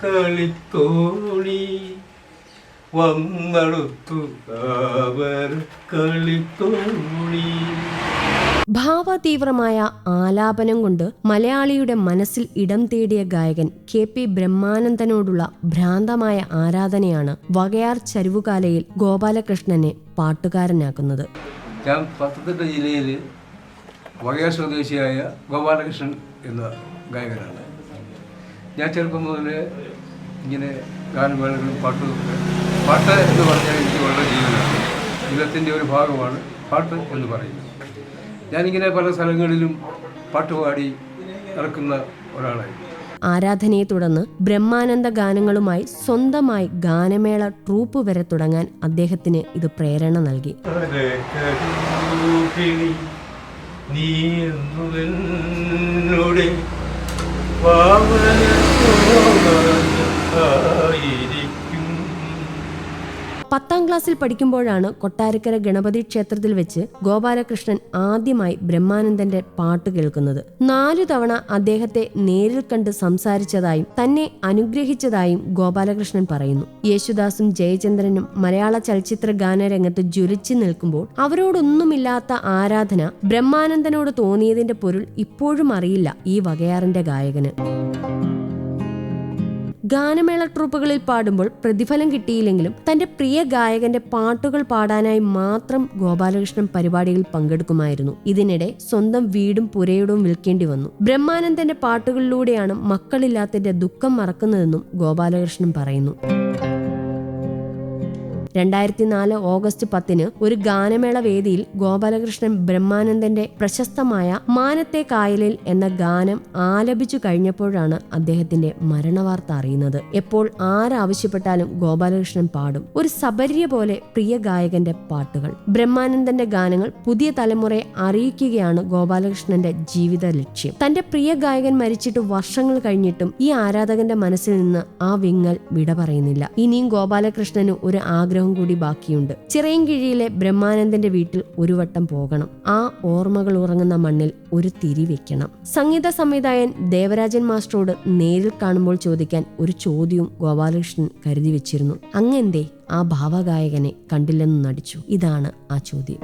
കളിത്തോണി വന്നടുത്തു അവർ കളിത്തോണി ഭാവതീവ്രമായ ആലാപനം കൊണ്ട് മലയാളിയുടെ മനസ്സിൽ ഇടം തേടിയ ഗായകൻ കെ പി ബ്രഹ്മാനന്ദനോടുള്ള ഭ്രാന്തമായ ആരാധനയാണ് വകയാർ ചരിവുകാലയിൽ ഗോപാലകൃഷ്ണനെ പാട്ടുകാരനാക്കുന്നത്. ഞാൻ പത്തനംതിട്ട ജില്ലയിൽ വകയാർ സ്വദേശിയായ ഗോപാലകൃഷ്ണൻ എന്ന ഗായകനാണ്. ഞാൻ ചെറുപ്പം മുതൽ ഇങ്ങനെ ഗാനമേളകളും പാട്ടും ഒക്കെ പാട്ട് എന്ന് പറഞ്ഞാൽ എനിക്ക് വളരെ ജീവനാണ്. ജീവിതത്തിന്റെ ഒരു ഭാഗമാണ് പാട്ട് എന്ന് പറയുന്നത്. ഞാനിങ്ങനെ പല സ്ഥലങ്ങളിലും പാട്ട് പാടി നടക്കുന്ന ഒരാളായി. ആരാധനയെ തുടർന്ന് ബ്രഹ്മാനന്ദ ഗാനങ്ങളുമായി സ്വന്തമായി ഗാനമേള ട്രൂപ്പ് വരെ തുടങ്ങാൻ അദ്ദേഹത്തിന് ഇത് പ്രേരണ നൽകി. കരൂപിണി നീ എന്നുടെ ആയിരിക്കും പത്താം ക്ലാസ്സിൽ പഠിക്കുമ്പോഴാണ് കൊട്ടാരക്കര ഗണപതി ക്ഷേത്രത്തിൽ വെച്ച് ഗോപാലകൃഷ്ണൻ ആദ്യമായി ബ്രഹ്മാനന്ദന്റെ പാട്ട് കേൾക്കുന്നത്. നാലു തവണ അദ്ദേഹത്തെ നേരിൽ കണ്ട് സംസാരിച്ചതായും തന്നെ അനുഗ്രഹിച്ചതായും ഗോപാലകൃഷ്ണൻ പറയുന്നു. യേശുദാസും ജയചന്ദ്രനും മലയാള ചലച്ചിത്ര ഗാനരംഗത്ത് ജ്വലിച്ചു നിൽക്കുമ്പോൾ അവരോടൊന്നുമില്ലാത്ത ആരാധന ബ്രഹ്മാനന്ദനോട് തോന്നിയതിന്റെ പൊരുൾ ഇപ്പോഴും അറിയില്ല ഈ വകയാറിന്റെ ഗായകന്. ഗാനമേള ട്രൂപ്പുകളിൽ പാടുമ്പോൾ പ്രതിഫലം കിട്ടിയില്ലെങ്കിലും തന്റെ പ്രിയ ഗായകന്റെ പാട്ടുകൾ പാടാനായി മാത്രം ഗോപാലകൃഷ്ണൻ പരിപാടിയിൽ പങ്കെടുക്കുമായിരുന്നു. ഇതിനിടെ സ്വന്തം വീടും പുരയിടവും വിൽക്കേണ്ടി വന്നു. ബ്രഹ്മാനന്ദന്റെ പാട്ടുകളിലൂടെയാണ് മക്കളില്ലാത്തതിന്റെ ദുഃഖം മറക്കുന്നതെന്നും ഗോപാലകൃഷ്ണൻ പറയുന്നു. രണ്ടായിരത്തി നാല് ഓഗസ്റ്റ് പത്തിന് ഒരു ഗാനമേള വേദിയിൽ ഗോപാലകൃഷ്ണൻ ബ്രഹ്മാനന്ദന്റെ പ്രശസ്തമായ മാനത്തെ കായലിൽ എന്ന ഗാനം ആലപിച്ചു കഴിഞ്ഞപ്പോഴാണ് അദ്ദേഹത്തിന്റെ മരണവാർത്ത അറിയുന്നത്. എപ്പോൾ ആരാവശ്യപ്പെട്ടാലും ഗോപാലകൃഷ്ണൻ പാടും. ഒരു സബര്യ പോലെ പ്രിയ ഗായകന്റെ പാട്ടുകൾ. ബ്രഹ്മാനന്ദന്റെ ഗാനങ്ങൾ പുതിയ തലമുറയെ അറിയിക്കുകയാണ് ഗോപാലകൃഷ്ണന്റെ ജീവിത ലക്ഷ്യം. തന്റെ പ്രിയ ഗായകൻ മരിച്ചിട്ട് വർഷങ്ങൾ കഴിഞ്ഞിട്ടും ഈ ആരാധകന്റെ മനസ്സിൽ നിന്ന് ആ വിങ്ങൽ വിട പറയുന്നില്ല. ഇനിയും ഗോപാലകൃഷ്ണന് ഒരു ആഗ്രഹം കൂടി ബാക്കിയുണ്ട്. ചിറയൻകിഴിയിലെ ബ്രഹ്മാനന്ദന്റെ വീട്ടിൽ ഒരു വട്ടം പോകണം. ആ ഓർമ്മകൾ ഉറങ്ങുന്ന മണ്ണിൽ ഒരു തിരി വെക്കണം. സംഗീത സംവിധായകൻ ദേവരാജൻ മാസ്റ്ററോട് നേരിൽ കാണുമ്പോൾ ചോദിക്കാൻ ഒരു ചോദ്യവും ഗോപാലകൃഷ്ണൻ കരുതി വെച്ചിരുന്നു. അങ്ങെന്തേ ആ ഭാവഗായകനെ കണ്ടില്ലെന്ന് നടിച്ചു. ഇതാണ് ആ ചോദ്യം.